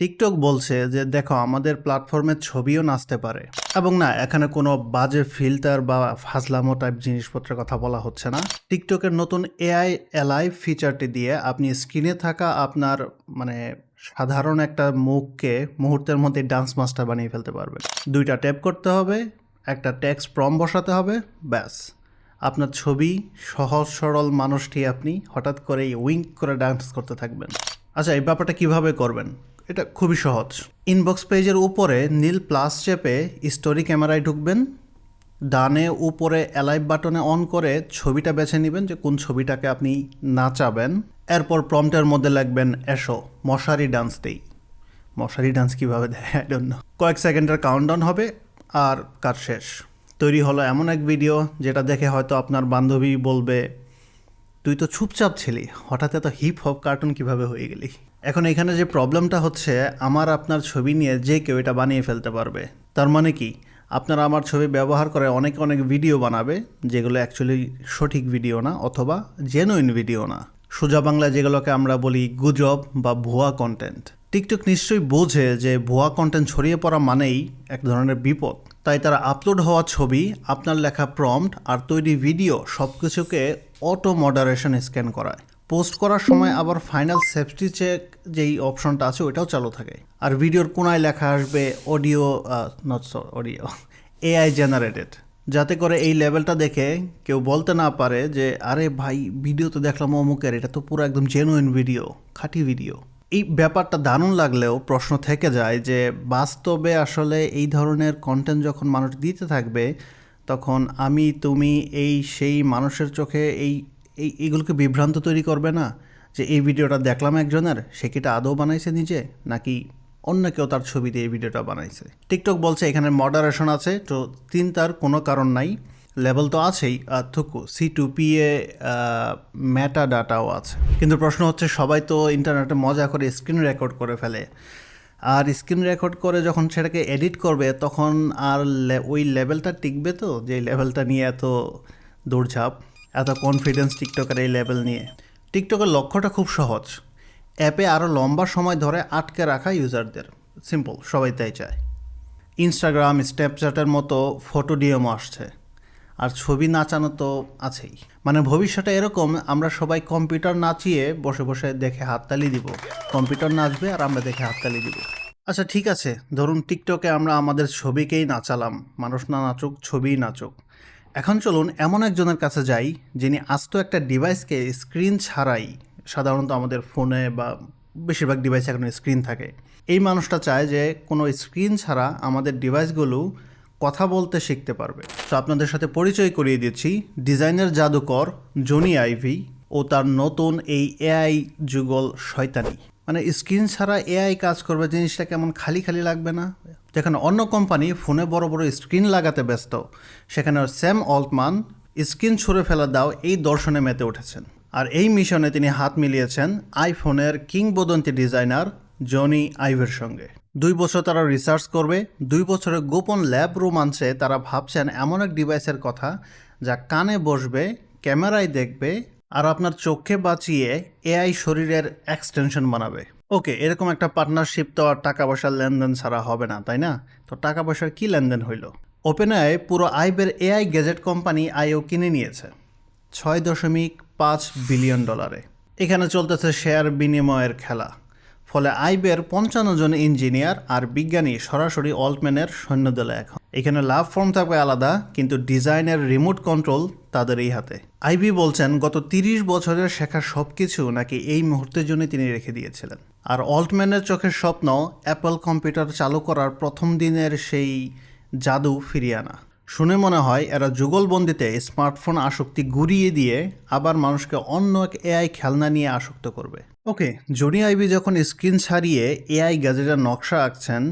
TikTok বলছে যে, দেখো, আমাদের প্ল্যাটফর্মে ছবিও নাচতে পারে। এবং না, এখানে কোনো বাজে ফিল্টার বা ফাজলামো টাইপ জিনিসপত্রের কথা বলা হচ্ছে না। টিকটকের নতুন এআই এলাই ফিচারটি দিয়ে আপনি স্ক্রিনে থাকা আপনার মানে সাধারণ একটা মুখকে মুহূর্তের মধ্যে ডান্স মাস্টার বানিয়ে ফেলতে পারবেন দুইটা ট্যাপ করতে হবে, একটা ট্যাক্স প্রম বসাতে হবে, ব্যাস। আপনার ছবি, সহজ সরল মানুষটি আপনি হঠাৎ করেই উইঙ্ক করে ডান্স করতে থাকবেন। আচ্ছা এই ব্যাপারটা কীভাবে করবেন? এটা খুবই সহজ। ইনবক্স পেজের উপরে নীল প্লাস চেপে স্টোরি ক্যামেরায় ঢুকবেন। ডানে উপরে অ্যালাইভ বাটনে অন করে ছবিটা বেছে নেবেন যে কোন ছবিটাকে আপনি নাচাবেন। এরপর প্রম্পটের মধ্যে লাগবেন এসো, মশারি ডান্স দেই মশারি ডান্স কীভাবে দেয়? কয়েক সেকেন্ডের কাউন্টডাউন হবে আর কাজ শেষ। তৈরি হলো এমন এক ভিডিও যেটা দেখে হয়তো আপনার বান্ধবী বলবে, তুই তো চুপচাপ ছিলি, হঠাৎ এত হিপ হপ কার্টুন কীভাবে হয়ে গেলি? এখন এখানে যে প্রবলেমটা হচ্ছে, আমার আপনার ছবি নিয়ে যে কেউ এটা বানিয়ে ফেলতে পারবে। তার মানে কি? আপনারা আমার ছবি ব্যবহার করে অনেক অনেক ভিডিও বানাবে, যেগুলো অ্যাকচুয়ালি সঠিক ভিডিও না, অথবা জেনুইন ভিডিও না। সোজা বাংলা যেগুলোকে আমরা বলি গুজব বা ভুয়া কন্টেন্ট টিকটক নিশ্চয়ই বোঝে যে ভুয়া কন্টেন্ট ছড়িয়ে পড়া মানেই এক ধরনের বিপদ। তাই তারা আপলোড হওয়া ছবি, আপনার লেখা প্রম্পট আর তৈরি ভিডিও সব কিছুকে অটো মডারেশন স্ক্যান করায়। পোস্ট করার সময় আবার ফাইনাল সেফটি চেক যেই অপশনটা আছে, ওইটাও চালু থাকে। আর ভিডিওর কোনায় লেখা আসবে, audio not audio AI generated যাতে করে এই লেভেলটা দেখে কেউ বলতে না পারে যে, আরে ভাই, ভিডিও তো দেখলাম অমুকের, এটা তো পুরো একদম জেনুইন ভিডিও খাঁটি ভিডিও এই ব্যাপারটা দারুণ লাগলেও প্রশ্ন থেকে যায় যে, বাস্তবে আসলে এই ধরনের কন্টেন্ট যখন মানুষ দিতে থাকবে, তখন আমি, তুমি, এই সেই মানুষের চোখে এই এই, এগুলোকে বিভ্রান্ত তৈরি করবে না যে এই ভিডিওটা দেখলাম একজনের, সে কিটা আদৌ বানাইছে নিজে, নাকি অন্য কেউ তার ছবি দিয়ে এই ভিডিওটা বানাইছে? টিকটক বলছে এখানে মডারেশন আছে, তো চিন্তার কোনো কারণ নাই লেভেল তো আছেই, আর থুকু C two P A Meta ডাটাও আছে। কিন্তু প্রশ্ন হচ্ছে, সবাই তো ইন্টারনেটে মজা করে স্ক্রিন রেকর্ড করে ফেলে। আর স্ক্রিন রেকর্ড করে যখন সেটাকে এডিট করবে, তখন আর ওই লেভেলটা টিকবে তো, যে লেভেলটা নিয়ে এত দৌড়ঝাঁপ? এত কনফিডেন্স টিকটকের এই লেভেল নিয়ে। টিকটকের লক্ষ্যটা খুব সহজ। অ্যাপে আরও লম্বা সময় ধরে আটকে রাখা ইউজারদের সিম্পল সবাই তাই চায়। ইনস্টাগ্রাম স্ন্যাপচ্যাটের মতো ফটো ডিএমও আসছে। আর ছবি নাচানো তো আছেই। মানে ভবিষ্যতে এরকম আমরা সবাই কম্পিউটার নাচিয়ে বসে বসে দেখে হাততালি দিব। কম্পিউটার নাচবে আর আমরা দেখে হাততালি দিব। আচ্ছা ঠিক আছে। ধরুন টিকটকে আমরা আমাদের ছবিকেই নাচালাম। মানুষ না নাচুক, ছবিই নাচুক। এখন চলুন এমন একজনের কাছে যাই, যিনি আস্ত একটা ডিভাইসকে স্ক্রিন ছাড়াই, সাধারণত আমাদের ফোনে বা বেশিরভাগ ডিভাইসে এখন স্ক্রিন থাকে। এই মানুষটা চায় যে কোনো স্ক্রিন ছাড়া আমাদের ডিভাইসগুলো কথা বলতে শিখতে পারবে। তো আপনাদের সাথে পরিচয় করিয়ে দিচ্ছি, ডিজাইনের জাদুকর জনি আইভি ও তার নতুন এই এআই যুগল শয়তানি। মানে স্ক্রিন ছাড়া এআই কাজ করবে, জিনিসটা কেমন খালি খালি লাগবে না? যেখানে অন্য কোম্পানি ফোনে বড় বড় স্ক্রিন লাগাতে ব্যস্ত, সেখানে স্যাম অল্টমান স্ক্রিন ছুঁড়ে ফেলা দাও এই দর্শনে মেতে উঠেছেন। আর এই মিশনে তিনি হাত মিলিয়েছেন আইফোনের কিংবদন্তি ডিজাইনার জনি আইভের সঙ্গে। দুই বছর তারা রিসার্চ করবে, দুই বছরের গোপন ল্যাব রোমাঞ্চে তারা ভাবছেন এমন এক ডিভাইসের কথা যা কানে বসবে, ক্যামেরায় দেখবে, আর আপনার চোখে বাঁচিয়ে এআই শরীরের এক্সটেনশন বানাবে। ওকে, এরকম একটা পার্টনারশিপ তো আর টাকা পয়সার লেনদেন ছাড়া হবে না, তাই না? তো টাকা পয়সার কি লেনদেন হইল? ওপেন আই পুরো আইবের এআই গ্যাজেট কোম্পানি আইও কিনে নিয়েছে, ছয় দশমিক পাঁচ বিলিয়ন ডলারে এখানে চলতেছে শেয়ার বিনিময়ের খেলা, ফলে আইবের পঞ্চান্ন জন ইঞ্জিনিয়ার আর বিজ্ঞানী সরাসরি অল্টম্যানের সৈন্যদলে এখন। এখানে লাভ ফর্ম থাকবে আলাদা, কিন্তু ডিজাইনের রিমোট কন্ট্রোল তাদের এই হাতে। আইবি বলছেন, গত তিরিশ বছরের শেখা সব কিছু নাকি এই মুহূর্তের জন্য তিনি রেখে দিয়েছিলেন। আর অল্টম্যানের চোখের স্বপ্ন অ্যাপল কম্পিউটার চালু করার প্রথম দিনের সেই জাদু ফিরিয়ে আনা। শুনে মনে হয় এরা যুগলবন্দিতে স্মার্টফোন আসক্তি গুড়িয়ে দিয়ে আবার মানুষকে অন্য এক এআই খেলনা নিয়ে আসক্ত করবে। ওকে, জনি আইবি যখন স্ক্রিন ছাড়িয়ে এআই গ্যাজেটের নকশা আঁকছেন,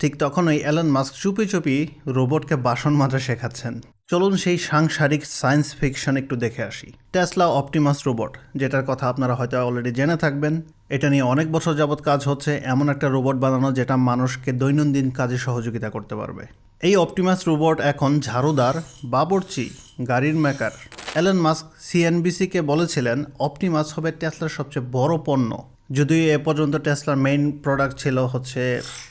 ঠিক তখনই অ্যালন মাস্ক চুপি চুপি রোবটকে বাসন মাজা শেখাচ্ছেন। চলুন সেই সাংসারিক সায়েন্স ফিকশন একটু দেখে আসি। টেসলা অপটিমাস রোবট, যেটার কথা আপনারা হয়তো অলরেডি জেনে থাকবেন। এটা নিয়ে অনেক বছর যাবৎ কাজ হচ্ছে, এমন একটা রোবট বানানো যেটা মানুষকে দৈনন্দিন কাজে সহযোগিতা করতে পারবে। এই অপটিমাস রোবট এখন ঝাড়ুদার, বাবরচি, গাড়ির মেকার। অ্যালন মাস্ক সিএনবিসিকে বলেছিলেন, অপটিমাস হবে টেসলার সবচেয়ে বড় পণ্য। যদিও এ পর্যন্ত টেসলার মেইন প্রোডাক্ট ছিল হচ্ছে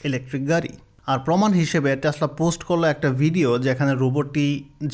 ইলেকট্রিক গাড়ি। আর প্রমাণ হিসেবে টেসলা পোস্ট করল একটা ভিডিও যেখানে রোবটটি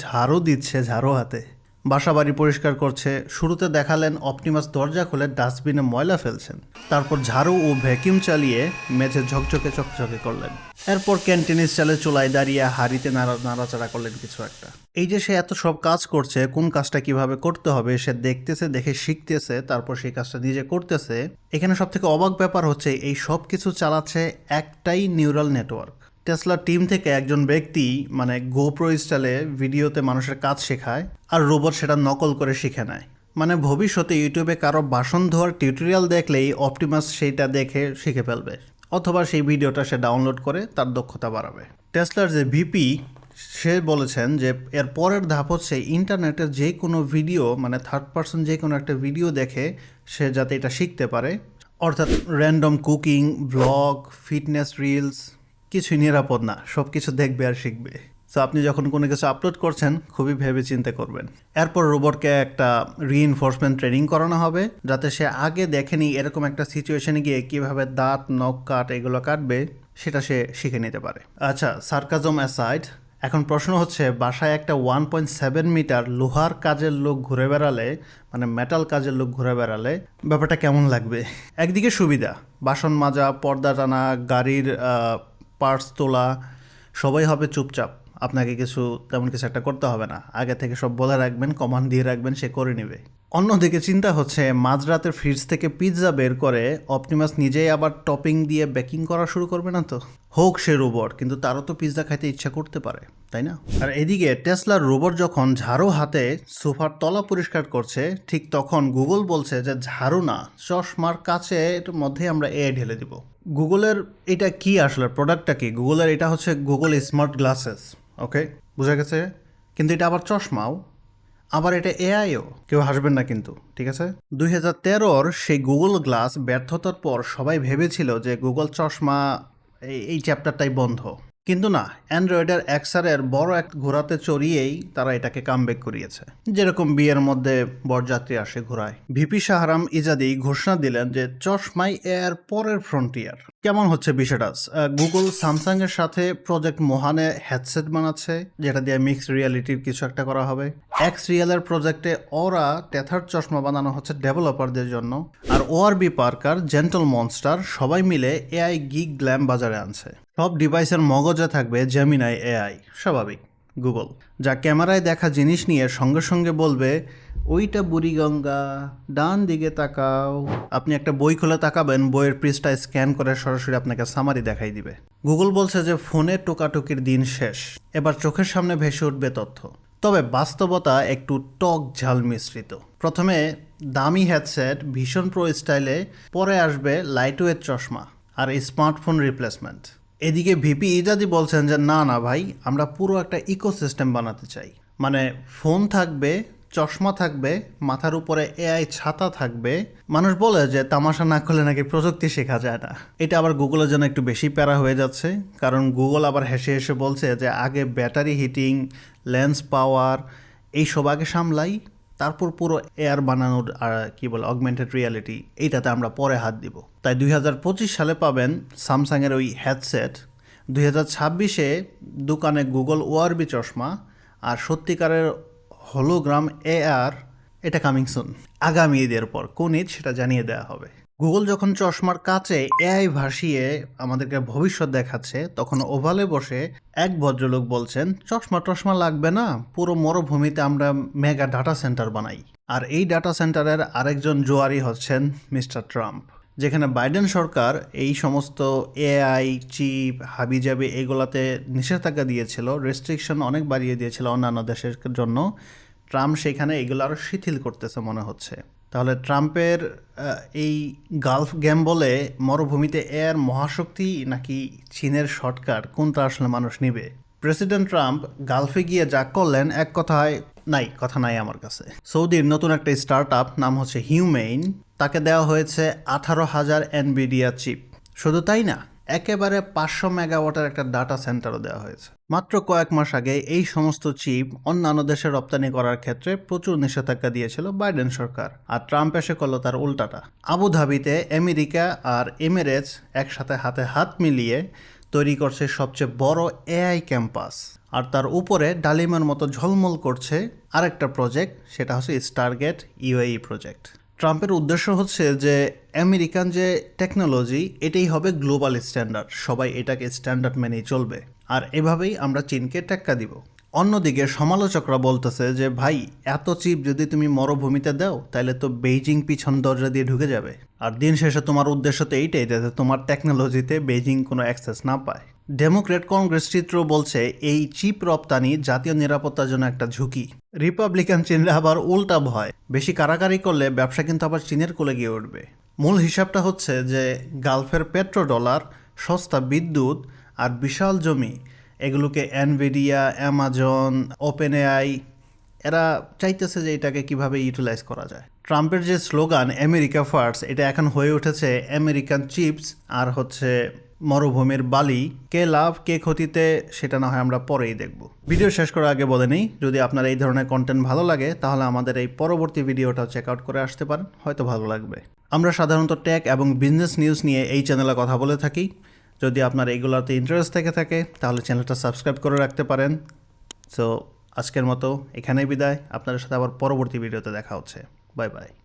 ঝাড়ু দিচ্ছে ঝাড়ু হাতে। বাসা বাড়ি পরিষ্কার করছে, শুরুতে দেখালেন অপটিমাস দরজা খুলে ডাস্টবিনে ময়লা ফেলছেন। তারপর ঝাড়ু ও ভ্যাকিউম চালিয়ে মেঝে ঝকঝকে চকচকে করলেন। এরপর ক্যান্টিনিস চালে চুলায় দাঁড়িয়ে হাড়িতে নাড়া, নাড়াচাড়া করলেন কিছু একটা। এই যে সে এত সব কাজ করছে, কোন কাজটা কীভাবে করতে হবে, সে দেখতেছে, দেখে শিখতেছে, তারপর সেই কাজটা নিজে করতেছে। এখানে সব থেকে অবাক ব্যাপার হচ্ছে, এই সব কিছু চালাচ্ছে একটাই নিউরাল নেটওয়ার্ক টেসলা টিম থেকে একজন ব্যক্তি মানে গোপ্রো স্টাইলে ভিডিওতে মানুষের কাজ শেখায় আর রোবট সেটা নকল করে শিখে নেয়। মানে ভবিষ্যতে ইউটিউবে কারও বাসন ধোয়ার টিউটোরিয়াল দেখলেই অপটিমাস সেইটা দেখে শিখে ফেলবে, অথবা সেই ভিডিওটা সে ডাউনলোড করে তার দক্ষতা বাড়াবে। টেসলার যে ভিপি সে বলেছেন যে এর পরের ধাপ হচ্ছে ইন্টারনেটের যে কোনো ভিডিও মানে থার্ড পার্সন যে কোনো একটা ভিডিও দেখে সে যাতে এটা শিখতে পারে। অর্থাৎ random cooking blog fitness reels কিছুই নিরাপদ না সব কিছু দেখবে আর শিখবে। সো আপনি যখন কোনো কিছু আপলোড করছেন, খুবই ভেবে চিন্তে করবেন। এরপর রোবটকে একটা রিইনফোর্সমেন্ট ট্রেনিং করানো হবে, যাতে সে আগে দেখেনি এরকম একটা সিচুয়েশনে গিয়ে কীভাবে দাঁত, নখ কাট, এগুলো কাটবে, সেটা সে শিখে নিতে পারে। আচ্ছা সার্কাজম অ্যাসাইড এখন প্রশ্ন হচ্ছে, বাসায় একটা ওয়ান পয়েন্ট সেভেন মিটার লোহার কাজের লোক ঘুরে বেড়ালে মানে মেটাল কাজের লোক ঘুরে বেড়ালে, ব্যাপারটা কেমন লাগবে? একদিকে সুবিধা, বাসন মাজা, পর্দা টানা, গাড়ির পার্টস তোলা, সবাই হবে চুপচাপ। আপনাকে কিছু তেমন কিছু একটা করতে হবে না। আগে থেকে সব বলে রাখবেন কমান্ড দিয়ে রাখবেন, সে করে নেবে। অন্যদিকে চিন্তা হচ্ছে, মাঝরাতের ফ্রিজ থেকে পিৎজা বের করে অপটিমাস নিজেই আবার টপিং দিয়ে বেকিং করা শুরু করবে না তো? হোক সে রোবট কিন্তু তারও তো পিৎজা খাইতে ইচ্ছা করতে পারে, তাই না? আর এদিকে টেসলার রোবট যখন ঝাড়ু হাতে সোফার তলা পরিষ্কার করছে, ঠিক তখন গুগল বলছে যে ঝাড়ু না, চশমার কাছে এটার মধ্যে আমরা এ ঢেলে দিব। গুগলের এটা কি আসলে? প্রোডাক্টটা কি? গুগলের এটা হচ্ছে গুগল স্মার্ট গ্লাসেস ওকে বোঝা গেছে? কিন্তু এটা আবার চশমাও। আবার এটা এআইও কেউ হাসবেন না কিন্তু, ঠিক আছে? দুই হাজার তেরোর সেই গুগল গ্লাস ব্যর্থতার পর সবাই ভেবেছিল যে গুগল চশমা এই চ্যাপ্টারটাই বন্ধ। কিন্তু না, অ্যান্ড্রয়েডের এক্সারের বড় এক ঘোড়াতে চড়িয়েই তারা এটাকে কামব্যাক করিয়েছে। যেরকম বিয়ের মধ্যে বরযাত্রী আসে ঘোরায় ভিপি শাহরাম ইজাদি ঘোষণা দিলেন যে, চশমাই এর পরের ফ্রন্টিয়ার। কেমন হচ্ছে বিষয়টা? গুগল স্যামসাং এর সাথে প্রজেক্ট মোহানে হেডসেট বানাচ্ছে, যেটা দিয়ে মিক্সড রিয়ালিটির কিছু একটা করা হবে। এক্স রিয়েলের প্রজেক্টে ওরা টেথার চশমা বানানো হচ্ছে ডেভেলপারদের জন্য। ওআরবি পার্কার জেন্টল মনস্টার সবাই মিলে এআই গিগ গ্ল্যাম বাজারে আনছে। সব ডিভাইসের মগজে থাকবে জেমিনাই এআই, স্বাভাবিক, গুগল। যা ক্যামেরায় দেখা জিনিস নিয়ে সঙ্গে সঙ্গে বলবে, ওইটা বুড়িগঙ্গা ডান দিকে তাকাও। আপনি একটা বই খুলে তাকাবেন, বইয়ের পৃষ্ঠা স্ক্যান করে সরাসরি আপনাকে সামারি দেখাই দিবে। গুগল বলছে যে ফোনে টোকাটুকির দিন শেষ। এবার চোখের সামনে ভেসে উঠবে তথ্য। তবে বাস্তবতা একটু টক ঝাল মিশ্রিত। প্রথমে দামি হ্যাডসেট ভীষণ প্রো স্টাইলে পরে আসবে লাইটওয়েট চশমা আর স্মার্টফোন রিপ্লেসমেন্ট এদিকে ভিপি ইজাদি বলছেন যে, না না ভাই, আমরা পুরো একটা ইকোসিস্টেম বানাতে চাই। মানে ফোন থাকবে, চশমা থাকবে, মাথার উপরে এআই ছাতা থাকবে। মানুষ বলে যে, তামাশা না করলে নাকি প্রযুক্তি শেখা যায় না। এটা আবার গুগলের জন্য একটু বেশি প্যারা হয়ে যাচ্ছে। কারণ গুগল আবার হেসে হেসে বলছে যে, আগে ব্যাটারি হিটিং লেন্স পাওয়ার এইসব আগে সামলাই। তারপর পুরো এয়ার বানানোর কি বলে অগমেন্টেড রিয়ালিটি এইটাতে আমরা পরে হাত দিব। তাই দুই হাজার পঁচিশ সালে পাবেন স্যামসাংয়ের ওই হ্যাডসেট দুই হাজার ছাব্বিশে দোকানে গুগল ওআরবি চশমা, আর সত্যিকারের হলোগ্রাম এ আর এটা কামিং সুন আগামী ঈদের পর। কোন ঈদ সেটা জানিয়ে দেওয়া হবে। গুগল যখন চশমার কাছে এআই ভাসিয়ে আমাদেরকে ভবিষ্যৎ দেখাচ্ছে, তখন ওভালে বসে এক ভদ্রলোক বলছেন, চশমা টশমা লাগবে না, পুরো মরুভূমিতে আমরা মেগা ডাটা সেন্টার বানাই। আর এই ডাটা সেন্টারের আরেকজন জোয়ারি হচ্ছেন মিস্টার ট্রাম্প, যেখানে বাইডেন সরকার এই সমস্ত এআই, চিপ, হাবিজাবি এগুলাতে নিষেধাজ্ঞা দিয়েছিল রেস্ট্রিকশন অনেক বাড়িয়ে দিয়েছিল অন্যান্য দেশের জন্য। ট্রাম্প সেখানে এগুলো আরও শিথিল করতেছে মনে হচ্ছে। তাহলে ট্রাম্পের এই গালফ গেম বলে মরুভূমিতে এর মহাশক্তি নাকি চীনের শর্টকাট? কোনটা আসলে মানুষ নিবে? প্রেসিডেন্ট ট্রাম্প গালফে গিয়ে যা করলেন, এক কথায় নাই, কথা নাই আমার কাছে। সৌদির নতুন একটা স্টার্ট আপ নাম হচ্ছে হিউমেইন তাকে দেওয়া হয়েছে আঠারো হাজার এনবিডিয়া চিপ। শুধু তাই না একেবারে পাঁচশো মেগাওয়াটের একটা ডাটা সেন্টারও দেওয়া হয়েছে। মাত্র কয়েক মাস আগে এই সমস্ত চিপ অন্যান্য দেশে রপ্তানি করার ক্ষেত্রে প্রচুর নিষেধাজ্ঞা দিয়েছিল বাইডেন সরকার, আর ট্রাম্প এসে করল তার উল্টাটা। আবুধাবিতে আমেরিকা আর এমিরেটস একসাথে হাতে হাত মিলিয়ে তৈরি করছে সবচেয়ে বড় এআই ক্যাম্পাস, আর তার উপরে ডালিমের মতো ঝলমল করছে আরেকটা প্রজেক্ট, সেটা হচ্ছে স্টারগেট ইউএই প্রজেক্ট ট্রাম্পের উদ্দেশ্য হচ্ছে যে আমেরিকান যে টেকনোলজি এটাই হবে গ্লোবাল স্ট্যান্ডার্ড সবাই এটাকে স্ট্যান্ডার্ড মেনেই চলবে। আর এভাবেই আমরা চীনকে টেক্কা দিব। অন্যদিকে সমালোচকরা বলতেছে যে, ভাই, এত চিপ যদি তুমি মরুভূমিতে দাও, তাহলে তো বেইজিং পিছন দরজা দিয়ে ঢুকে যাবে। আর দিন শেষে তোমার উদ্দেশ্য তো এইটাই যাতে তোমার টেকনোলজিতে বেইজিং কোনো অ্যাক্সেস না পায়। ডেমোক্রেট কংগ্রেস চিত্র বলছে এই চিপ রপ্তানি জাতীয় নিরাপত্তার জন্য একটা ঝুঁকি। রিপাবলিকান চীনরা আবার উল্টা ভয়। বেশি কারাকারি করলে ব্যবসা কিন্তু আবার চীনের কোলে গিয়ে উঠবে। মূল হিসাবটা হচ্ছে যে গালফের পেট্রো ডলার সস্তা বিদ্যুৎ আর বিশাল জমি, এগুলোকে অ্যানভিডিয়া অ্যামাজন ওপেন এআই এরা চাইতেছে যে এটাকে কীভাবে ইউটিলাইজ করা যায়। ট্রাম্পের যে স্লোগান, আমেরিকা ফার্স্ট এটা এখন হয়ে উঠেছে আমেরিকান চিপস আর হচ্ছে মরুভূমির বালি, কে লাভ, কে ক্ষতিতে, সেটা না হয় আমরা পরেই দেখব। ভিডিও শেষ করার আগে বলে নিই, যদি আপনার এই ধরনের কন্টেন্ট ভালো লাগে, তাহলে আমাদের এই পরবর্তী ভিডিওটাও চেক আউট করে আসতে পারেন, হয়তো ভালো লাগবে। আমরা সাধারণত ট্যাক এবং বিজনেস নিউজ নিয়ে এই চ্যানেলে কথা বলে থাকি। যদি আপনার এইগুলোতে ইন্টারেস্ট থেকে থাকে, তাহলে চ্যানেলটা সাবস্ক্রাইব করে রাখতে পারেন। সো আজকের মতো এখানেই বিদায়। আপনাদের সাথে আবার পরবর্তী ভিডিওতে দেখা হচ্ছে। Bye bye